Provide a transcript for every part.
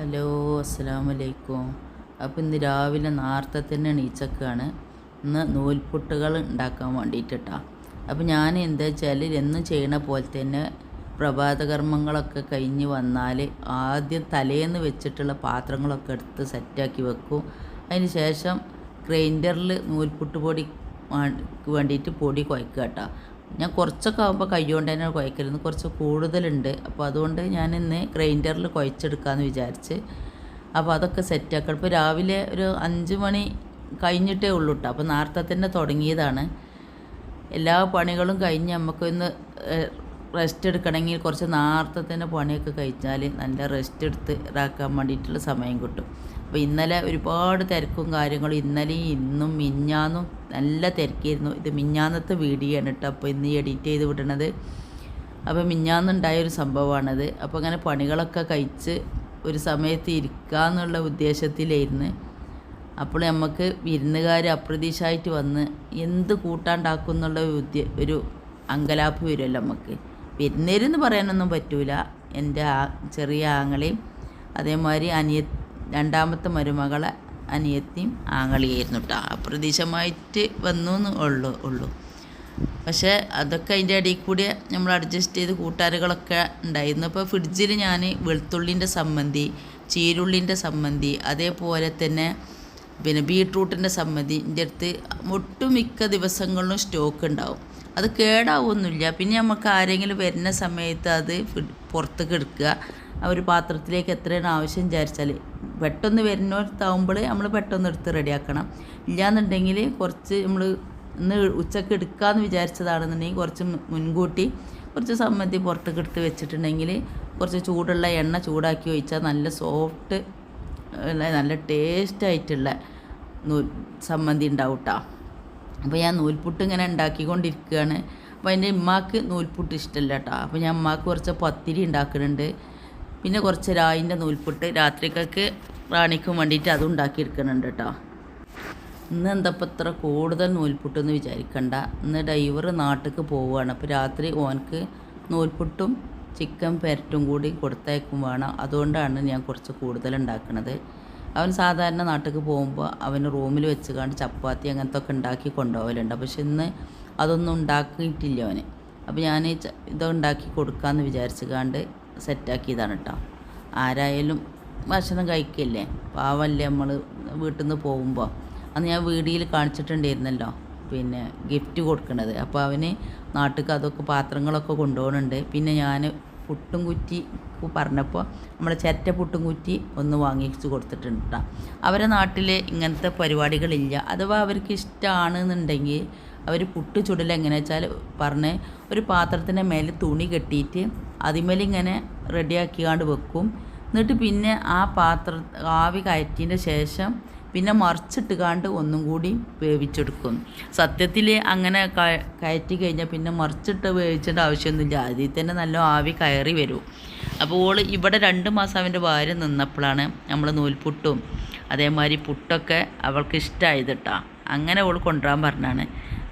Hello അസ്സാം വലൈക്കും അപ്പോൾ ഇന്ന് രാവിലെ നേരത്തെ തന്നെ എണീച്ചക്കാണ്. ഇന്ന് നൂൽപുട്ടുകൾ ഉണ്ടാക്കാൻ വേണ്ടിയിട്ടാ. അപ്പോൾ ഞാൻ എന്താ വെച്ചാൽ എന്നും ചെയ്യണ പോലെ തന്നെ പ്രഭാതകർമ്മങ്ങളൊക്കെ കഴിഞ്ഞ് വന്നാൽ ആദ്യം തലേന്ന് വെച്ചിട്ടുള്ള പാത്രങ്ങളൊക്കെ എടുത്ത് സെറ്റാക്കി വെക്കും. അതിന് ശേഷം ഗ്രൈൻഡറിൽ നൂൽപുട്ട് പൊടി വേണ്ടിയിട്ട് പൊടി കുഴക്കുക കേട്ടോ ഞാൻ കുറച്ചൊക്കെ ആകുമ്പോൾ കൈകൊണ്ട് തന്നെ കുഴക്കരുന്ന് കുറച്ച് കൂടുതലുണ്ട്. അപ്പോൾ അതുകൊണ്ട് ഞാൻ ഇന്ന് ഗ്രൈൻഡറിൽ കുഴച്ചെടുക്കാമെന്ന് വിചാരിച്ച്. അപ്പോൾ അതൊക്കെ സെറ്റാക്കണം. ഇപ്പോൾ രാവിലെ ഒരു അഞ്ച് മണി കഴിഞ്ഞിട്ടേ ഉള്ളൂ കേട്ടോ അപ്പോൾ നേരത്തെ തന്നെ തുടങ്ങിയതാണ്. എല്ലാ പണികളും കഴിഞ്ഞ് നമുക്കൊന്ന് റെസ്റ്റ് എടുക്കണമെങ്കിൽ കുറച്ച് നേരത്തെ തന്നെ പണിയൊക്കെ കഴിച്ചാൽ നല്ല റെസ്റ്റ് എടുത്ത് ഇതാക്കാൻ വേണ്ടിയിട്ടുള്ള സമയം കിട്ടും. അപ്പോൾ ഇന്നലെ ഒരുപാട് തിരക്കും കാര്യങ്ങളും ഇന്നലെയും ഇന്നും മിഞ്ഞാന്നും നല്ല തിരക്കായിരുന്നു. ഇത് മിഞ്ഞാന്നത്തെ വീഡിയോ ആണ് കേട്ടോ. അപ്പോൾ ഇന്ന് എഡിറ്റ് ചെയ്ത് വിടണത്. അപ്പോൾ മിഞ്ഞാന്നുണ്ടായ ഒരു സംഭവമാണത്. അപ്പോൾ അങ്ങനെ പണികളൊക്കെ കഴിച്ച് ഒരു സമയത്ത് ഇരിക്കുക എന്നുള്ള ഉദ്ദേശത്തിലായിരുന്നു. അപ്പോൾ നമുക്ക് വിരുന്നുകാർ അപ്രതീക്ഷമായിട്ട് വന്ന് എന്ത് കൂട്ടാണ്ടാക്കും എന്നുള്ള ഒരു അങ്കലാപ്പ് വരുമല്ലോ നമുക്ക് വിരുന്നേരെന്ന് പറയാനൊന്നും പറ്റൂല. എന്റെ ആ ചെറിയ ആങ്ങളെയും അതേമാതിരി അനിയ രണ്ടാമത്തെ മരുമകളെ അനിയത്തിയും ആങ്ങളിയായിരുന്നു കേട്ടോ അപ്രതീക്ഷമായിട്ട് വന്നു എന്ന് ഉള്ളു ഉള്ളൂ. പക്ഷേ അതൊക്കെ അതിന്റെ ഇടയിൽ കൂടി നമ്മൾ അഡ്ജസ്റ്റ് ചെയ്ത് കൂട്ടുകാരുകളൊക്കെ ഉണ്ടായിരുന്നു. അപ്പോൾ ഫ്രിഡ്ജിൽ ഞാൻ വെളുത്തുള്ളിന്റെ സമ്മന്തി ചീരുള്ളിന്റെ സമ്മന്തി അതേപോലെ തന്നെ പിന്നെ ബീട്രൂട്ടിന്റെ സമ്മതി എന്റെ അടുത്ത് ഒട്ടുമിക്ക ദിവസങ്ങളിലും സ്റ്റോക്ക് ഉണ്ടാവും. അത് കേടാവൊന്നുമില്ല. പിന്നെ നമുക്ക് ആരെങ്കിലും വരുന്ന സമയത്ത് അത് പുറത്തേക്ക് എടുക്കുക. ആ ഒരു പാത്രത്തിലേക്ക് എത്രയാണ് ആവശ്യം വിചാരിച്ചാൽ പെട്ടെന്ന് വരുന്നവർത്താവുമ്പോൾ നമ്മൾ പെട്ടെന്ന് എടുത്ത് റെഡിയാക്കണം. ഇല്ലയെന്നുണ്ടെങ്കിൽ കുറച്ച് നമ്മൾ ഇന്ന് ഉച്ചയ്ക്ക് എടുക്കാമെന്ന് വിചാരിച്ചതാണെന്നുണ്ടെങ്കിൽ കുറച്ച് മുൻകൂട്ടി കുറച്ച് സമ്മതി പുറത്തേക്ക് എടുത്ത് വെച്ചിട്ടുണ്ടെങ്കിൽ കുറച്ച് ചൂടുള്ള എണ്ണ ചൂടാക്കി ഒഴിച്ചാൽ നല്ല സോഫ്റ്റ് നല്ല ടേസ്റ്റ് ആയിട്ടുള്ള നൂൽ സമ്മന്തി ഉണ്ടാവും കേട്ടോ അപ്പോൾ ഞാൻ നൂൽപുട്ട് ഇങ്ങനെ ഉണ്ടാക്കിക്കൊണ്ടിരിക്കുകയാണ്. അപ്പോൾ എന്റെ ഉമ്മാക്ക് നൂൽപുട്ട് ഇഷ്ടമല്ല കേട്ടോ അപ്പോൾ ഞാൻ ഉമ്മാക്ക് കുറച്ച് പത്തിരി ഉണ്ടാക്കുന്നുണ്ട്. പിന്നെ കുറച്ച് രായിന്റെ നൂൽപുട്ട്. രാത്രിക്കൊക്കെ റാണിക്കും വേണ്ടിയിട്ട് അതും ഉണ്ടാക്കിയെടുക്കുന്നുണ്ട് കേട്ടോ. ഇന്ന് എന്തപ്പോൾ ഇത്ര കൂടുതൽ നൂൽപുട്ടെന്ന് വിചാരിക്കണ്ട. ഇന്ന് ഡ്രൈവർ നാട്ടിലേക്ക് പോവുകയാണ്. അപ്പോൾ രാത്രി ഓനക്ക് നൂൽപുട്ടും ചിക്കൻ പെരട്ടും കൂടി കൊടുത്തയക്കും വേണം. അതുകൊണ്ടാണ് ഞാൻ കുറച്ച് കൂടുതൽ ഉണ്ടാക്കുന്നത് അവൻ സാധാരണ നാട്ടിലേക്ക് പോകുമ്പോൾ അവന് റൂമിൽ വെച്ച് കണ്ട് ചപ്പാത്തി അങ്ങനത്തെ ഒക്കെ ഉണ്ടാക്കി കൊണ്ടുപോകലുണ്ട് പക്ഷെ ഇന്ന് അതൊന്നും ഉണ്ടാക്കിയിട്ടില്ല അവന്. അപ്പോൾ ഞാൻ ഇത് ഉണ്ടാക്കി കൊടുക്കാമെന്ന് വിചാരിച്ച് കണ്ട് സെറ്റാക്കിയതാണ് കേട്ടോ. ആരായാലും ഭക്ഷണം കഴിക്കില്ലേ? പാവല്ലേ നമ്മൾ വീട്ടിൽ നിന്ന് പോകുമ്പോൾ അന്ന് ഞാൻ വീഡിയോയിൽ കാണിച്ചിട്ടുണ്ടായിരുന്നല്ലോ. പിന്നെ ഗിഫ്റ്റ് കൊടുക്കണത്. അപ്പോൾ അവന് നാട്ടിലേക്ക് അതൊക്കെ പാത്രങ്ങളൊക്കെ കൊണ്ടുപോകുന്നുണ്ട് പിന്നെ ഞാൻ പുട്ടും കുറ്റി പറഞ്ഞപ്പോൾ നമ്മുടെ ചെറ്റ പുട്ടും കുറ്റി ഒന്ന് വാങ്ങിച്ച് കൊടുത്തിട്ടുണ്ട് കേട്ടോ അവരെ നാട്ടിൽ ഇങ്ങനത്തെ പരിപാടികളില്ല. അഥവാ അവർക്ക് ഇഷ്ടമാണെന്നുണ്ടെങ്കിൽ അവർ പുട്ട് ചുടൽ എങ്ങനെ വെച്ചാൽ പറഞ്ഞ് ഒരു പാത്രത്തിന്റെ മേലെ തുണി കെട്ടിയിട്ട് അതിമേലിങ്ങനെ റെഡിയാക്കിയാണ്ട് വെക്കും. എന്നിട്ട് പിന്നെ ആ പാത്ര ആവി കയറ്റിന്റെ ശേഷം പിന്നെ മറിച്ചിട്ട് കാണ്ട് ഒന്നും കൂടി വേവിച്ചെടുക്കും. സത്യത്തിൽ അങ്ങനെ കയറ്റി കഴിഞ്ഞാൽ പിന്നെ മറിച്ചിട്ട് വേവിച്ചേണ്ട ആവശ്യമൊന്നുമില്ല. അതിൽ തന്നെ നല്ല ആവി കയറി വരും. അപ്പോൾ ഓൾ ഇവിടെ രണ്ട് മാസം അവന്റെ ഭാര്യ നിന്നപ്പോഴാണ് നമ്മൾ നൂൽപുട്ടും അതേമാതിരി പുട്ടൊക്കെ അവൾക്ക് ഇഷ്ടമായത് കേട്ടോ അങ്ങനെ ഓൾ കൊണ്ടുവരാൻ പറഞ്ഞാണ്.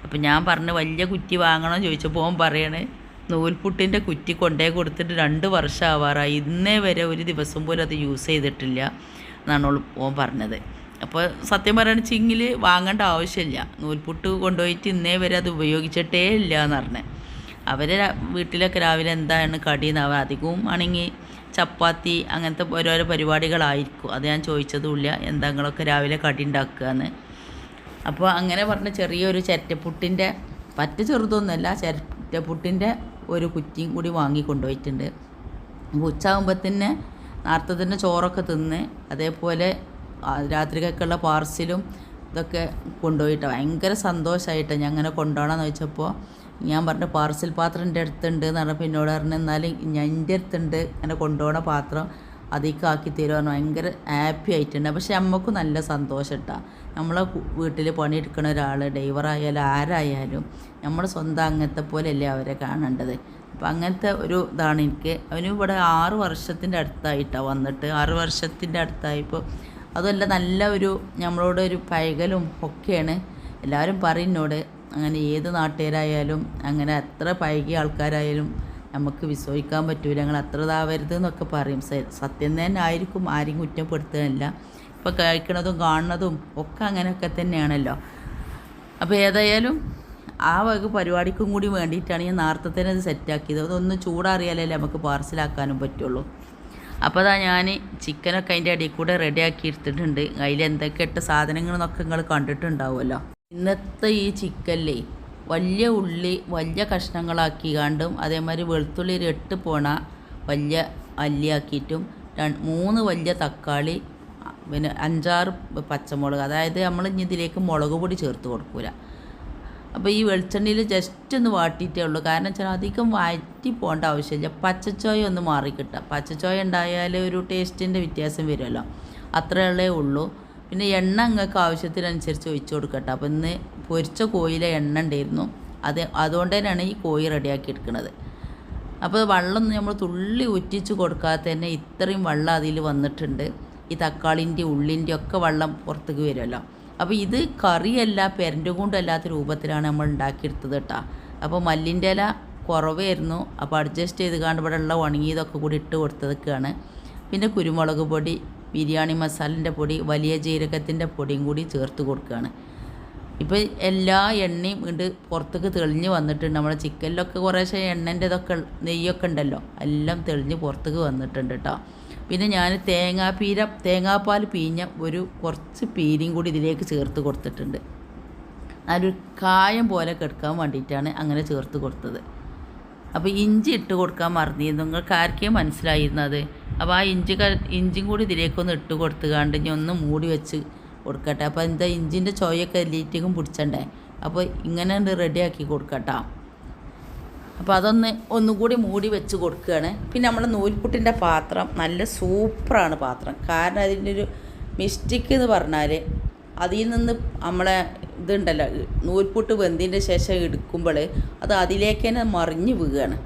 അപ്പോൾ ഞാൻ പറഞ്ഞു വലിയ കുറ്റി വാങ്ങണമെന്ന് ചോദിച്ചപ്പോൾ ഓൻ പറയണേ നൂൽപുട്ടിന്റെ കുറ്റി കൊണ്ടേ കൊടുത്തിട്ട് രണ്ട് വർഷം ആവാറായി ഇന്നേ വരെ ഒരു ദിവസം പോലും അത് യൂസ് ചെയ്തിട്ടില്ല എന്നാണ് ഓൻ പറഞ്ഞത്. അപ്പോൾ സത്യം പറയുകയാണെന്ന് ചിങ്ങിൽ വാങ്ങേണ്ട ആവശ്യമില്ല. നൂൽപുട്ട് കൊണ്ടുപോയിട്ട് ഇന്നേ വരെ അത് ഉപയോഗിച്ചിട്ടേ ഇല്ല എന്ന് പറഞ്ഞത് അവർ വീട്ടിലൊക്കെ രാവിലെ എന്താണ് കടിയെന്ന് അവർ അധികവും ആണെങ്കിൽ ചപ്പാത്തി അങ്ങനത്തെ ഓരോരോ പരിപാടികളായിരിക്കും. അത് ഞാൻ ചോദിച്ചതുമില്ല. എന്താങ്ങളൊക്കെ രാവിലെ കടി ഉണ്ടാക്കുകയെന്ന് അപ്പോൾ അങ്ങനെ പറഞ്ഞ ചെറിയൊരു ചിരട്ടപ്പുട്ടിന്റെ പറ്റ ചെറുതൊന്നുമല്ല. ചിരട്ടപ്പുട്ടിന്റെ ഒരു കുറ്റിയും കൂടി വാങ്ങി കൊണ്ടുപോയിട്ടുണ്ട്. ഉച്ചയാകുമ്പോൾ തന്നെ നേരത്തെ ചോറൊക്കെ തിന്ന് അതേപോലെ രാത്രിക്കൊക്കെയുള്ള പാർസലും ഇതൊക്കെ കൊണ്ടുപോയിട്ട് ഭയങ്കര സന്തോഷമായിട്ട് ഞാൻ അങ്ങനെ കൊണ്ടുപോകണമെന്ന് വെച്ചപ്പോൾ ഞാൻ പറഞ്ഞ പാർസൽ പാത്രം എന്റെ അടുത്തുണ്ട് എന്ന് പറഞ്ഞപ്പോൾ എന്നോട് പറഞ്ഞു എന്നാലും ഞാൻ എന്റെ അടുത്തുണ്ട് അങ്ങനെ കൊണ്ടുപോകണ പാത്രം അതിലേക്ക് ആക്കി തരുമെന്ന് ഭയങ്കര ഹാപ്പി ആയിട്ടുണ്ട്. പക്ഷെ നമുക്ക് നല്ല സന്തോഷം കേട്ടോ നമ്മളെ വീട്ടിൽ പണിയെടുക്കുന്ന ഒരാൾ ഡ്രൈവറായാലും ആരായാലും നമ്മൾ സ്വന്തം അങ്ങനത്തെ പോലെയല്ലേ അവരെ കാണേണ്ടത്. അപ്പം അങ്ങനത്തെ ഒരു ഇതാണ് എനിക്ക്. അവന് ഇവിടെ ആറ് വർഷത്തിന്റെ അടുത്തായിട്ടാണ് വന്നിട്ട്. ആറ് വർഷത്തിന്റെ അടുത്തായപ്പോൾ അതല്ല നല്ല ഒരു നമ്മളോട് ഒരു പൈകലും ഒക്കെയാണ്. എല്ലാവരും പറയുന്നോട് അങ്ങനെ ഏത് നാട്ടുകാരായാലും അങ്ങനെ എത്ര പൈകിയ ആൾക്കാരായാലും നമുക്ക് വിശ്വസിക്കാൻ പറ്റൂല. ഞങ്ങൾ അത്ര ഇതാവരുത് എന്നൊക്കെ പറയും. സത്യം തന്നെ ആയിരിക്കും. ആരും കുറ്റപ്പെടുത്തുകയല്ല. ഇപ്പോൾ കഴിക്കണതും കാണുന്നതും ഒക്കെ അങ്ങനെയൊക്കെ തന്നെയാണല്ലോ. അപ്പോൾ ഏതായാലും ആ വക പരിപാടിക്കും കൂടി വേണ്ടിയിട്ടാണ് ഞാൻ നേരത്തെ തന്നെ അത് സെറ്റാക്കിയത് അതൊന്ന് ചൂടാറിയാലല്ലേ നമുക്ക് പാർസലാക്കാനും പറ്റുള്ളൂ. അപ്പോൾ അതാ ഞാൻ ചിക്കനൊക്കെ അതിന്റെ അടിയിൽ കൂടെ റെഡിയാക്കി എടുത്തിട്ടുണ്ട്. അതിൽ എന്തൊക്കെ ഇട്ട സാധനങ്ങളെന്നൊക്കെ നിങ്ങൾ കണ്ടിട്ടുണ്ടാവുമല്ലോ. ഇന്നത്തെ ഈ ചിക്കനിലേ വലിയ ഉള്ളി വലിയ കഷ്ണങ്ങളാക്കി കണ്ടും അതേമാതിരി വെളുത്തുള്ളി ഒരു എട്ട് പോണ വലിയ അല്ലിയാക്കിയിട്ടും രണ്ട് മൂന്ന് വലിയ തക്കാളി പിന്നെ അഞ്ചാറ് പച്ചമുളക് അതായത് നമ്മൾ ഇനി ഇതിലേക്ക് മുളക് പൊടി ചേർത്ത് കൊടുക്കൂല. അപ്പോൾ ഈ വെളിച്ചെണ്ണയിൽ ജസ്റ്റ് ഒന്ന് വാട്ടിയിട്ടേ ഉള്ളൂ. കാരണം വെച്ചാൽ അധികം വഴറ്റി പോകേണ്ട ആവശ്യമില്ല. പച്ചച്ചോയ ഒന്ന് മാറിക്കിട്ടുക. പച്ചച്ചോയ ഉണ്ടായാൽ ഒരു ടേസ്റ്റിന്റെ വ്യത്യാസം വരുമല്ലോ. അത്രയുള്ളേ ഉള്ളൂ. പിന്നെ എണ്ണ നിങ്ങൾക്ക് ആവശ്യത്തിനനുസരിച്ച് ഒഴിച്ചു കൊടുക്കട്ടെ. അപ്പോൾ ഇന്ന് പൊരിച്ച കോയിലെ എണ്ണ ഉണ്ടായിരുന്നു. അത് അതുകൊണ്ട് തന്നെയാണ് ഈ കോഴി റെഡിയാക്കി എടുക്കുന്നത്. അപ്പോൾ വെള്ളം നമ്മൾ തുള്ളി ഉറ്റിച്ച് കൊടുക്കാതെ തന്നെ ഇത്രയും വെള്ളം അതിൽ വന്നിട്ടുണ്ട്. ഈ തക്കാളിന്റെ ഉള്ളിന്റെ ഒക്കെ വെള്ളം പുറത്തേക്ക് വരുമല്ലോ. അപ്പോൾ ഇത് കറിയല്ല പെരന്റെ കൊണ്ടല്ലാത്ത രൂപത്തിലാണ് നമ്മൾ ഉണ്ടാക്കിയെടുത്തത് കേട്ടോ. അപ്പോൾ മല്ലിന്റെ ഇല കുറവായിരുന്നു. അപ്പോൾ അഡ്ജസ്റ്റ് ചെയ്ത് കാണ്ട് ഇവിടെ ഉള്ള ഉണങ്ങിയതൊക്കെ കൂടി ഇട്ട് കൊടുത്തതൊക്കെയാണ്. പിന്നെ കുരുമുളക് പൊടി ബിരിയാണി മസാലന്റെ പൊടി വലിയ ജീരകത്തിന്റെ പൊടിയും കൂടി ചേർത്ത് കൊടുക്കുകയാണ്. ഇപ്പോൾ എല്ലാ എണ്ണയും ഇണ്ട് പുറത്തേക്ക് തെളിഞ്ഞ് വന്നിട്ടുണ്ട്. നമ്മുടെ ചിക്കനിലൊക്കെ കുറേശ്ശെ എണ്ണന്റെ ഇതൊക്കെ നെയ്യൊക്കെ ഉണ്ടല്ലോ എല്ലാം തെളിഞ്ഞ് പുറത്തേക്ക് വന്നിട്ടുണ്ട് കേട്ടോ പിന്നെ ഞാൻ തേങ്ങാപ്പീര തേങ്ങാപ്പാൽ പീഞ്ഞ ഒരു കുറച്ച് പീരിയും കൂടി ഇതിലേക്ക് ചേർത്ത് കൊടുത്തിട്ടുണ്ട്. അതൊരു കായം പോലെ കെടുക്കാൻ വേണ്ടിയിട്ടാണ് അങ്ങനെ ചേർത്ത് കൊടുത്തത്. അപ്പോൾ ഇഞ്ചി ഇട്ട് കൊടുക്കാൻ മറന്നിരുന്നു നിങ്ങൾക്ക് ആർക്കേ മനസ്സിലായിരുന്നത്? അപ്പോൾ ആ ഇഞ്ചി ക ഇഞ്ചിയും കൂടി ഇതിലേക്കൊന്ന് ഇട്ട് കൊടുത്ത് കണ്ട് ഇനി ഒന്ന് മൂടി വെച്ച് കൊടുക്കട്ടെ. അപ്പോൾ എന്താ ഇഞ്ചിന്റെ ചോയൊക്കെ എല്ലിറ്റേക്കും പിടിച്ചണ്ടേ? അപ്പോൾ ഇങ്ങനെ ഉണ്ട് റെഡിയാക്കി കൊടുക്കട്ടോ. അപ്പോൾ അതൊന്ന് ഒന്നുകൂടി മൂടി വെച്ച് കൊടുക്കുകയാണ്. പിന്നെ നമ്മുടെ നൂൽപുട്ടിന്റെ പാത്രം നല്ല സൂപ്പറാണ് പാത്രം. കാരണം അതിന്റെ ഒരു മിസ്റ്റേക്ക് എന്ന് പറഞ്ഞാൽ അതിൽ നിന്ന് നമ്മളെ ഇതുണ്ടല്ലോ നൂൽപുട്ട് വെന്തിന്റെ ശേഷം എടുക്കുമ്പോൾ അത് അതിലേക്ക് തന്നെ മറിഞ്ഞ് വീഴുകയാണ്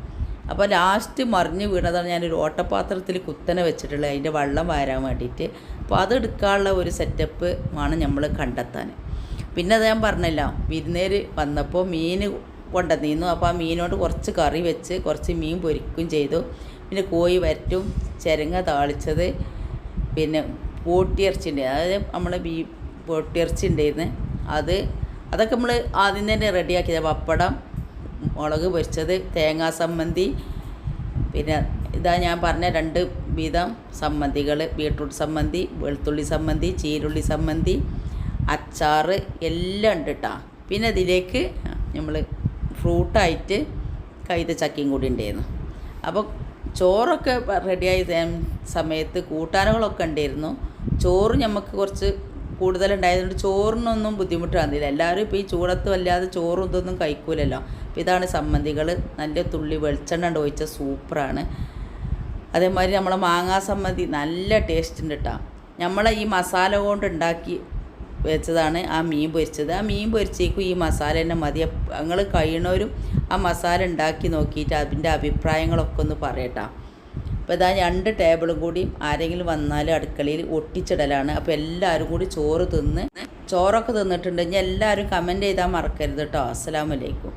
അപ്പോൾ ലാസ്റ്റ് മറിഞ്ഞ് വീണതാണ് ഞാനൊരു ഓട്ടപാത്രത്തിൽ കുത്തനെ വെച്ചിട്ടുള്ളത്. അതിന്റെ വെള്ളം വാരാൻ വേണ്ടിയിട്ട്. അപ്പോൾ അതെടുക്കാനുള്ള ഒരു സെറ്റപ്പ് ആണ് നമ്മൾ കണ്ടെത്താൻ. പിന്നെ അത് ഞാൻ പറഞ്ഞല്ലോ വിരുന്നേര് വന്നപ്പോൾ മീൻ കൊണ്ടുവന്നിരുന്നു. അപ്പോൾ ആ മീനോട് കുറച്ച് കറി വെച്ച് കുറച്ച് മീൻ പൊരിക്കുകയും ചെയ്തു. പിന്നെ കോഴി വരറ്റും ചിരങ്ങ താളിച്ചത് പിന്നെ പോട്ടിയിറച്ചി അതായത് നമ്മൾ ബീ പൊട്ടിയിറച്ചി ഉണ്ടായിരുന്നു. അത് അതൊക്കെ നമ്മൾ ആദ്യം തന്നെ റെഡിയാക്കിയത് പപ്പടം മുളക് പൊരിച്ചത് തേങ്ങാ സമ്മന്തി പിന്നെ ഇതാ ഞാൻ പറഞ്ഞ രണ്ട് വിധം സമ്മന്തികൾ ബീട്രൂട്ട് സമ്മന്തി വെളുത്തുള്ളി സമ്മന്തി ചീരുള്ളി സമ്മന്തി അച്ചാറ് എല്ലാം ഉണ്ട് കേട്ടോ പിന്നെ ഇതിലേക്ക് നമ്മൾ ഫ്രൂട്ടായിട്ട് കൈത ചക്കയും കൂടി ഉണ്ടായിരുന്നു. അപ്പോൾ ചോറൊക്കെ റെഡിയായി സമയത്ത് കൂട്ടാനുകളൊക്കെ ഉണ്ടായിരുന്നു. ചോറ് നമുക്ക് കുറച്ച് കൂടുതലുണ്ടായതുകൊണ്ട് ചോറിനൊന്നും ബുദ്ധിമുട്ട് വന്നില്ല. എല്ലാവരും ഇപ്പോൾ ഈ ചൂടത്ത് വല്ലാതെ ചോറും ഇതൊന്നും കഴിക്കൂലല്ലോ. അപ്പോൾ ഇതാണ് സമ്മന്തികൾ നല്ല തുള്ളി വെളിച്ചെണ്ണ ഉണ്ട്. ഒഴിച്ച സൂപ്പറാണ്. അതേമാതിരി നമ്മളെ മാങ്ങാ സമ്മന്തി നല്ല ടേസ്റ്റ് ഉണ്ട് കേട്ടോ നമ്മളെ ഈ മസാല കൊണ്ട് ഉണ്ടാക്കി വെച്ചതാണ് ആ മീൻ പൊരിച്ചത്. ആ മീൻ പൊരിച്ചേക്കും ഈ മസാല തന്നെ മതി. ഞങ്ങൾ കഴിയണവരും ആ മസാല ഉണ്ടാക്കി നോക്കിയിട്ട് അതിന്റെ അഭിപ്രായങ്ങളൊക്കെ ഒന്ന് പറയട്ടോ. അപ്പോൾ ഇതാ രണ്ട് ടേബിളും കൂടി ആരെങ്കിലും വന്നാൽ അടുക്കളയിൽ ഒട്ടിച്ചിടലാണ്. അപ്പോൾ എല്ലാവരും കൂടി ചോറ് തിന്ന് ചോറൊക്കെ തിന്നിട്ടുണ്ടെങ്കിൽ എല്ലാവരും കമന്റ് ചെയ്താൽ മറക്കരുത് കേട്ടോ അസ്സലാമലൈക്കും